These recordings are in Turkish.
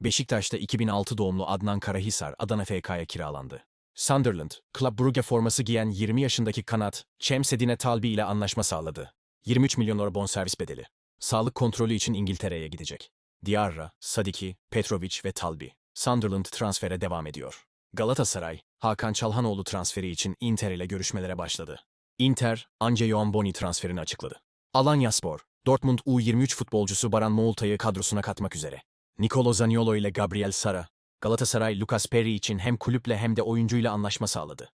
Beşiktaş'ta 2006 doğumlu Adnan Karahisar Adana FK'ya kiralandı. Sunderland, Club Brugge forması giyen 20 yaşındaki kanat, Şemsedine Talbi ile anlaşma sağladı. 23 milyon euro bonservis bedeli. Sağlık kontrolü için İngiltere'ye gidecek. Diarra, Sadiki, Petrovic ve Talbi. Sunderland transfere devam ediyor. Galatasaray, Hakan Çalhanoğlu transferi için Inter ile görüşmelere başladı. Inter, Ange Boni transferini açıkladı. Alanyaspor, Dortmund U23 futbolcusu Baran Moulta'yı kadrosuna katmak üzere. Nicolo Zaniolo ile Gabriel Sara, Galatasaray Lucas Perry için hem kulüple hem de oyuncuyla anlaşma sağladı.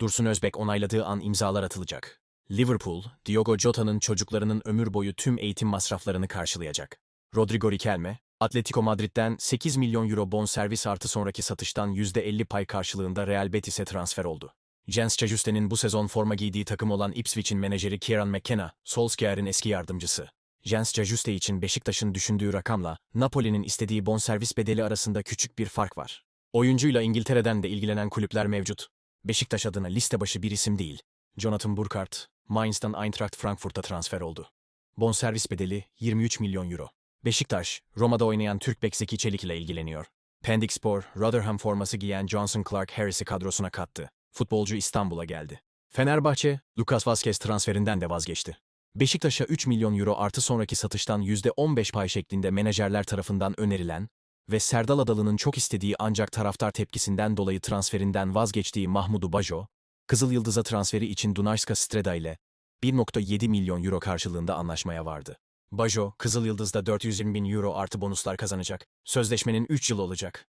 Dursun Özbek onayladığı an imzalar atılacak. Liverpool, Diogo Jota'nın çocuklarının ömür boyu tüm eğitim masraflarını karşılayacak. Rodrigo Riquelme, Atletico Madrid'den 8 milyon euro bonservis artı sonraki satıştan %50 pay karşılığında Real Betis'e transfer oldu. Jens Cajuste'nin bu sezon forma giydiği takım olan Ipswich'in menajeri Kieran McKenna, Solskjaer'in eski yardımcısı. Jens Cajuste için Beşiktaş'ın düşündüğü rakamla Napoli'nin istediği bonservis bedeli arasında küçük bir fark var. Oyuncuyla İngiltere'den de ilgilenen kulüpler mevcut. Beşiktaş adına liste başı bir isim değil. Jonathan Burkhardt, Mainz'dan Eintracht Frankfurt'a transfer oldu. Bonservis bedeli 23 milyon euro. Beşiktaş, Roma'da oynayan Türk bek Zeki Çelik ile ilgileniyor. Pendik Spor, Rotherham forması giyen Johnson Clark Harris'i kadrosuna kattı. Futbolcu İstanbul'a geldi. Fenerbahçe, Lucas Vazquez transferinden de vazgeçti. Beşiktaş'a 3 milyon euro artı sonraki satıştan %15 pay şeklinde menajerler tarafından önerilen ve Serdal Adalı'nın çok istediği ancak taraftar tepkisinden dolayı transferinden vazgeçtiği Mahmudu Bajo, Kızıl Yıldız'a transferi için Dunajska Streda ile 1.7 milyon euro karşılığında anlaşmaya vardı. Bajo, Kızıl Yıldız'da 420 bin euro artı bonuslar kazanacak. Sözleşmenin 3 yıl olacak.